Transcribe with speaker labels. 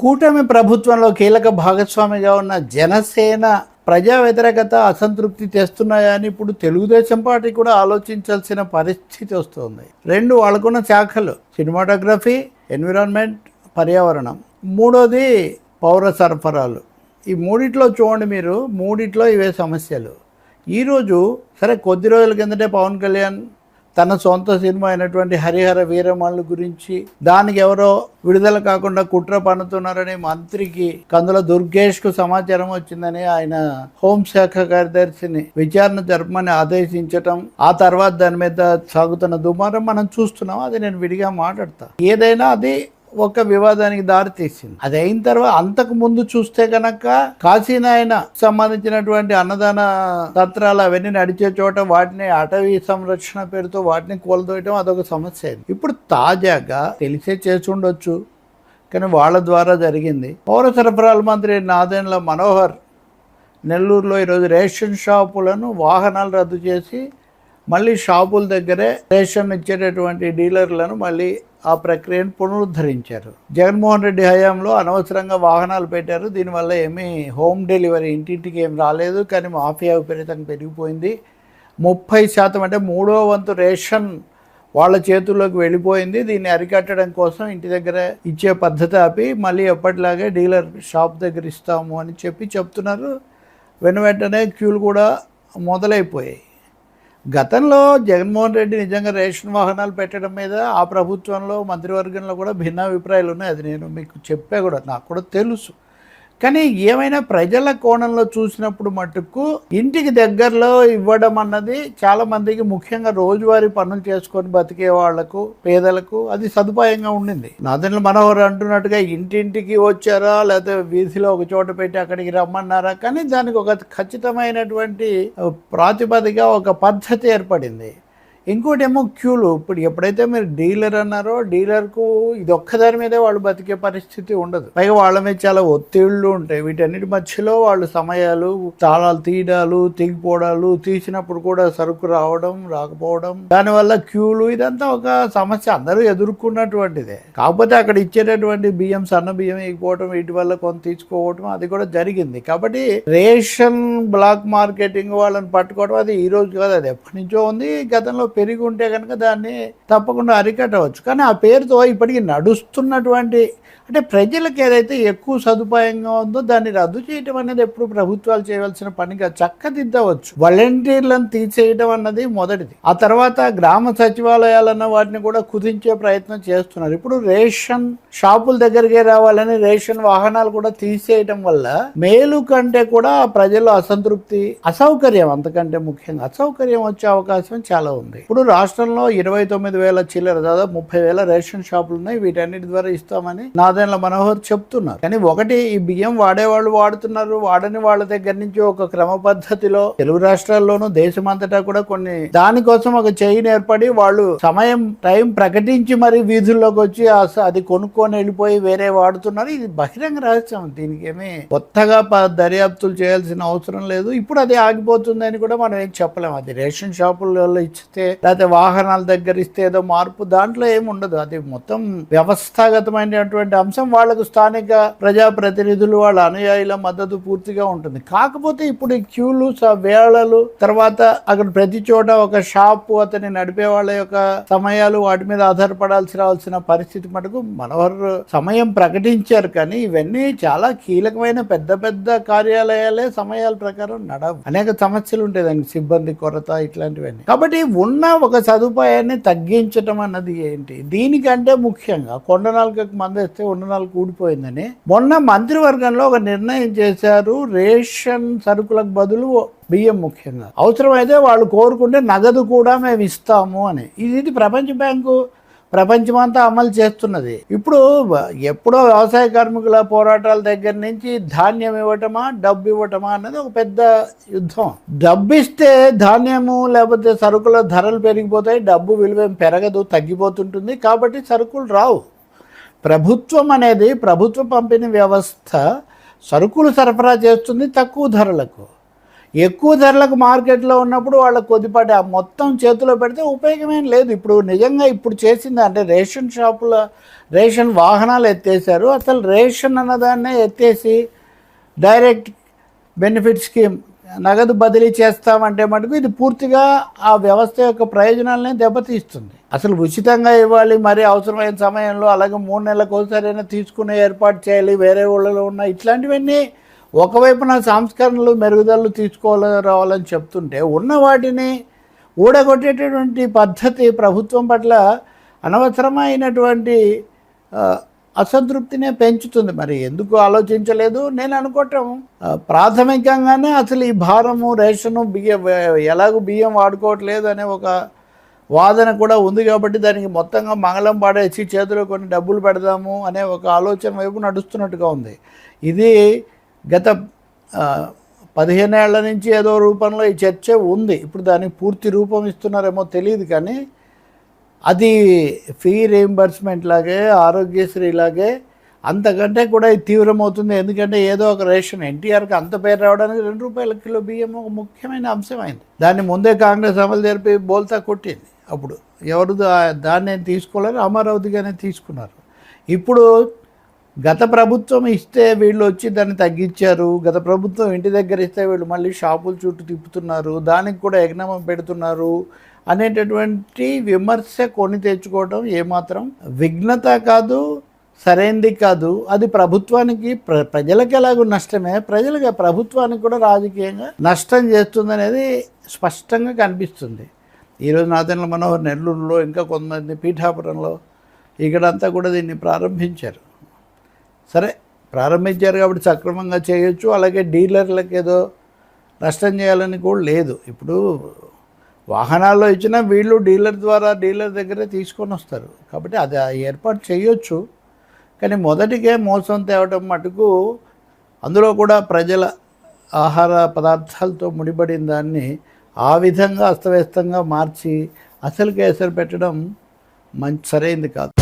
Speaker 1: కూటమి ప్రభుత్వంలో కీలక భాగస్వామిగా ఉన్న జనసేన ప్రజా వ్యతిరేకత అసంతృప్తి తెస్తున్నాయని ఇప్పుడు తెలుగుదేశం పార్టీ కూడా ఆలోచించాల్సిన పరిస్థితి వస్తుంది. రెండు వాళ్ళకున్న శాఖలు సినిమాటోగ్రఫీ ఎన్విరాన్మెంట్ పర్యావరణం. మూడోది పౌర సరఫరాలు. ఈ మూడిట్లో చూడండి మీరు మూడిట్లో ఇవే సమస్యలు. ఈరోజు సరే కొద్ది రోజుల కిందటే పవన్ కళ్యాణ్ తన సొంత సినిమా అయినటువంటి హరిహర వీరమల్లు గురించి దానికి ఎవరో విడుదల కాకుండా కుట్ర పన్నుతున్నారని మంత్రికి కందుల దుర్గేష్కు సమాచారం వచ్చిందని ఆయన హోంశాఖ కార్యదర్శిని విచారణ జరపమని ఆదేశించటం ఆ తర్వాత దాని మీద సాగుతున్న దుమారం మనం చూస్తున్నాం. అది నేను విడిగా మాట్లాడతా. ఏదైనా అది ఒక వివాదానికి దారి తీసింది. అది అయిన తర్వాత అంతకు ముందు చూస్తే కనుక కాశీనాయన సంబంధించినటువంటి అన్నదాన తత్రాలు అవన్నీ నడిచే చోట వాటిని అటవీ సంరక్షణ పేరుతో వాటిని కూలదోయటం అదొక సమస్య అయింది. ఇప్పుడు తాజాగా తెలిసే చేసుండొచ్చు కానీ వాళ్ళ ద్వారా జరిగింది. పౌర సరఫరాల మంత్రి నాదెండ్ల మనోహర్ నెల్లూరులో ఈరోజు రేషన్ షాపులను వాహనాలు రద్దు చేసి మళ్ళీ షాపుల దగ్గరే రేషన్ ఇచ్చేటటువంటి డీలర్లను మళ్ళీ ఆ ప్రక్రియను పునరుద్ధరించారు. జగన్మోహన్ రెడ్డి హయాంలో అనవసరంగా వాహనాలు పెట్టారు. దీనివల్ల ఏమీ హోమ్ డెలివరీ ఇంటింటికి ఏం రాలేదు. కానీ మాఫియా విపరీతంగా పెరిగిపోయింది. ముప్పై శాతం అంటే మూడో వంతు రేషన్ వాళ్ళ చేతుల్లోకి వెళ్ళిపోయింది. దీన్ని అరికట్టడం కోసం ఇంటి దగ్గర ఇచ్చే పద్ధతి ఆపి మళ్ళీ ఎప్పటిలాగే డీలర్ షాప్ దగ్గర ఇస్తాము అని చెప్పి చెప్తున్నారు. వెను వెంటనే క్యూలు కూడా మొదలైపోయాయి. గతంలో జగన్మోహన్ రెడ్డి నిజంగా రేషన్ వాహనాలు పెట్టడం మీద ఆ ప్రభుత్వంలో మంత్రివర్గంలో కూడా భిన్న అభిప్రాయాలు ఉన్నాయి అది నేను మీకు చెప్పా కూడా నాకు కూడా తెలుసు. కానీ ఏమైనా ప్రజల కోణంలో చూసినప్పుడు మటుకు ఇంటికి దగ్గరలో ఇవ్వడం అన్నది చాలా మందికి ముఖ్యంగా రోజువారీ పనులు చేసుకొని బతికే వాళ్ళకు పేదలకు అది సదుపాయంగా ఉండింది. నాదెండ్ల మనోహర్ అంటున్నట్టుగా ఇంటింటికి వచ్చారా లేకపోతే వీధిలో ఒక చోట పెట్టి అక్కడికి రమ్మన్నారా? కానీ దానికి ఒక ఖచ్చితమైనటువంటి ప్రాతిపదిక ఒక పద్ధతి ఏర్పడింది. ఇంకోటి ఏమో క్యూలు. ఇప్పుడు ఎప్పుడైతే మీరు డీలర్ అన్నారో డీలర్కు ఇది ఒక్కదాని మీదే వాళ్ళు బతికే పరిస్థితి ఉండదు. పైగా వాళ్ళ మీద చాలా ఒత్తిళ్ళు ఉంటాయి. వీటన్నిటి మధ్యలో వాళ్ళు సమయాలు తాళాలు తీయడాలు తెగిపోవడాలు తీసినప్పుడు కూడా సరుకు రావడం రాకపోవడం దానివల్ల క్యూలు ఇదంతా ఒక సమస్య అందరూ ఎదుర్కొన్నటువంటిదే. కాకపోతే అక్కడ ఇచ్చేటటువంటి బియ్యం సన్న బియ్యం ఇకపోవడం వీటి వల్ల కొంత తీసుకోవడం అది కూడా జరిగింది. కాబట్టి రేషన్ బ్లాక్ మార్కెటింగ్ వాళ్ళని పట్టుకోవడం అది ఈ రోజు కాదు. అది ఎప్పటి నుంచో ఉంది. గతంలో పెరిగి ఉంటే కనుక దాన్ని తప్పకుండా అరికట్టవచ్చు. కానీ ఆ పేరుతో ఇప్పటికీ నడుస్తున్నటువంటి అంటే ప్రజలకు ఏదైతే ఎక్కువ సదుపాయంగా ఉందో దాన్ని రద్దు చేయడం అనేది ఎప్పుడు ప్రభుత్వాలు చేయవలసిన పనిగా చక్కదిద్దవచ్చు. వాలంటీర్లను తీసేయడం అన్నది మొదటిది. ఆ తర్వాత గ్రామ సచివాలయాలన్న వాటిని కూడా కుదించే ప్రయత్నం చేస్తున్నారు. ఇప్పుడు రేషన్ షాపుల దగ్గరికే రావాలని రేషన్ వాహనాలు కూడా తీసేయడం వల్ల మేలు కంటే కూడా ప్రజల్లో అసంతృప్తి అసౌకర్యం అంతకంటే ముఖ్యంగా అసౌకర్యం వచ్చే అవకాశం చాలా ఉంది. ఇప్పుడు రాష్ట్రంలో ఇరవై తొమ్మిది వేల చిల్లర దాదాపు ముప్పై వేల రేషన్ షాపులు ఉన్నాయి. వీటన్నిటి ద్వారా ఇస్తామని నాదెండ్ల మనోహర్ చెప్తున్నారు. కానీ ఒకటి ఈ బియ్యం వాడేవాళ్ళు వాడుతున్నారు. వాడని వాళ్ళ దగ్గర నుంచి ఒక క్రమ పద్ధతిలో తెలుగు రాష్ట్రాల్లోనూ దేశమంతటా కూడా కొన్ని దానికోసం ఒక చైన్ ఏర్పడి వాళ్ళు సమయం టైం ప్రకటించి మరి వీధుల్లోకి వచ్చి అది కొనుక్కొని వెళ్ళిపోయి వేరే వాడుతున్నారు. ఇది బహిరంగ రహస్యం. దీనికి ఏమీ కొత్తగా ప- దర్యాప్తులు చేయాల్సిన అవసరం లేదు. ఇప్పుడు అది ఆగిపోతుందని కూడా మనం ఏం చెప్పలేము అది రేషన్ షాపులలో ఇస్తే లేకపోతే వాహనాల దగ్గర ఇస్తే ఏదో మార్పు దాంట్లో ఏమి ఉండదు. అది మొత్తం వ్యవస్థాగతమైనటువంటి అంశం. వాళ్ళకు స్థానిక ప్రజాప్రతినిధులు వాళ్ళ అనుయాయుల మద్దతు పూర్తిగా ఉంటుంది. కాకపోతే ఇప్పుడు క్యూలు స- వేళలు తర్వాత అక్కడ ప్రతి చోట ఒక షాపు అతని నడిపే వాళ్ళ యొక్క సమయాలు వాటి మీద ఆధారపడాల్సి రావాల్సిన పరిస్థితి మటుకు మనోహర్ సమయం ప్రకటించారు. కానీ ఇవన్నీ చాలా కీలకమైన పెద్ద పెద్ద కార్యాలయాలే సమయాల ప్రకారం నడవు. అనేక సమస్యలు ఉంటాయి దానికి. సిబ్బంది కొరత ఇట్లాంటివన్నీ. కాబట్టి ఉన్న ఒక సదుపాయాన్ని తగ్గించటం అన్నది ఏంటి? దీనికంటే ముఖ్యంగా కొండ నాలుకకు మందేస్తే ఉన్న నాలుగు కూడిపోయిందని మొన్న మంత్రివర్గంలో ఒక నిర్ణయం చేశారు. రేషన్ సరుకులకు బదులు బియ్యం ముఖ్యంగా. అవసరమైతే వాళ్ళు కోరుకుంటే నగదు కూడా మేము ఇస్తాము అని. ఇది ప్రపంచ బ్యాంకు ప్రపంచమంతా అమలు చేస్తున్నది. ఇప్పుడు ఎప్పుడో వ్యవసాయ కార్మికుల పోరాటాల దగ్గర నుంచి ధాన్యం ఇవ్వటమా డబ్బు ఇవ్వటమా అనేది ఒక పెద్ద యుద్ధం. డబ్బు ఇస్తే ధాన్యము లేకపోతే సరుకుల ధరలు పెరిగిపోతాయి డబ్బు విలువ పెరగదు తగ్గిపోతుంటుంది కాబట్టి సరుకులు రావు. ప్రభుత్వం అనేది ప్రభుత్వ పంపిణీ వ్యవస్థ సరుకులు సరఫరా చేస్తుంది తక్కువ ధరలకు. ఎక్కువ ధరలకు మార్కెట్లో ఉన్నప్పుడు వాళ్ళ కొద్దిపాటి ఆ మొత్తం చేతిలో పెడితే ఉపయోగమేం లేదు. ఇప్పుడు నిజంగా ఇప్పుడు చేసింది అంటే రేషన్ షాపుల రేషన్ వాహనాలు ఎత్తేసారు అసలు రేషన్ అన్నదాన్నే ఎత్తేసి డైరెక్ట్ బెనిఫిట్ స్కీమ్ నగదు బదిలీ చేస్తామంటే మటుకు ఇది పూర్తిగా ఆ వ్యవస్థ యొక్క ప్రయోజనాలనే దెబ్బతీస్తుంది. అసలు ఉచితంగా ఇవ్వాలి మరి అవసరమైన సమయంలో అలాగే మూడు నెలలకు ఒకసారైనా తీసుకునే ఏర్పాటు చేయాలి వేరే ఊళ్ళలో ఉన్న ఇట్లాంటివన్నీ ఒకవైపున సంస్కరణలు మెరుగుదలలు తీసుకోవాలి రావాలని చెప్తుంటే ఉన్న వాటిని ఊడగొట్టేటటువంటి పద్ధతి ప్రభుత్వం పట్ల అనవసరమైనటువంటి అసంతృప్తినే పెంచుతుంది. మరి ఎందుకు ఆలోచించలేదు? నేను అనుకోవటం ప్రాథమికంగానే అసలు ఈ భారము రేషను బియ్యం ఎలాగో బియ్యం వాడుకోవట్లేదు అనే ఒక వాదన కూడా ఉంది కాబట్టి దానికి మొత్తంగా మంగళం పాడేసి చేతిలో కొన్ని డబ్బులు పెడదాము అనే ఒక ఆలోచన వైపు నడుస్తున్నట్టుగా ఉంది. ఇది గత పదిహేనేళ్ళ నుంచి ఏదో రూపంలో ఈ చర్చ ఉంది. ఇప్పుడు దానికి పూర్తి రూపం ఇస్తున్నారేమో తెలియదు కానీ అది ఫీ రీయింబర్స్మెంట్ లాగే ఆరోగ్యశ్రీ లాగే అంతకంటే కూడా ఇది తీవ్రమవుతుంది. ఎందుకంటే ఏదో ఒక రేషన్ ఎన్టీఆర్కి అంత పేరు రావడానికి రెండు రూపాయల కిలో బియ్యం ఒక ముఖ్యమైన అంశమైంది దాన్ని ముందే కాంగ్రెస్ అమలు జరిపి బోల్తా కొట్టింది. అప్పుడు ఎవరు దాన్ని ఏం తీసుకోలేరు అమరావతిగానే తీసుకున్నారు. ఇప్పుడు గత ప్రభుత్వం ఇస్తే వీళ్ళు వచ్చి దాన్ని తగ్గించారు గత ప్రభుత్వం ఇంటి దగ్గర ఇస్తే వీళ్ళు మళ్ళీ షాపుల చుట్టూ తిప్పుతున్నారు దానికి కూడా ఎగ్నమం పెడుతున్నారు అనేటటువంటి విమర్శ కొని తెచ్చుకోవడం ఏమాత్రం విఘ్నత కాదు సరైంది కాదు. అది ప్రభుత్వానికి ప్ర ప్రజలకు ఎలాగో నష్టమే. ప్రజలకి ప్రభుత్వానికి కూడా రాజకీయంగా నష్టం చేస్తుందనేది స్పష్టంగా కనిపిస్తుంది. ఈరోజు నాదెండ్ల మనోహర్ నెల్లూరులో ఇంకా కొంతమంది పీఠాపురంలో ఇక్కడంతా కూడా దీన్ని ప్రారంభించారు. సరే ప్రారంభించారు కాబట్టి సక్రమంగా చేయొచ్చు అలాగే డీలర్లకు ఏదో నష్టం చేయాలని కూడా లేదు. ఇప్పుడు వాహనాల్లో ఇచ్చినా వీళ్ళు డీలర్ ద్వారా డీలర్ దగ్గరే తీసుకొని వస్తారు. కాబట్టి అది ఆ ఏర్పాటు చేయొచ్చు. కానీ మొదటికే మోసం తేవటం మటుకు అందులో కూడా ప్రజల ఆహార పదార్థాలతో ముడిపడిన దాన్ని ఆ విధంగా అస్తవ్యస్తంగా మార్చి అసలు కేసరి పెట్టడం మంచి సరైంది కాదు.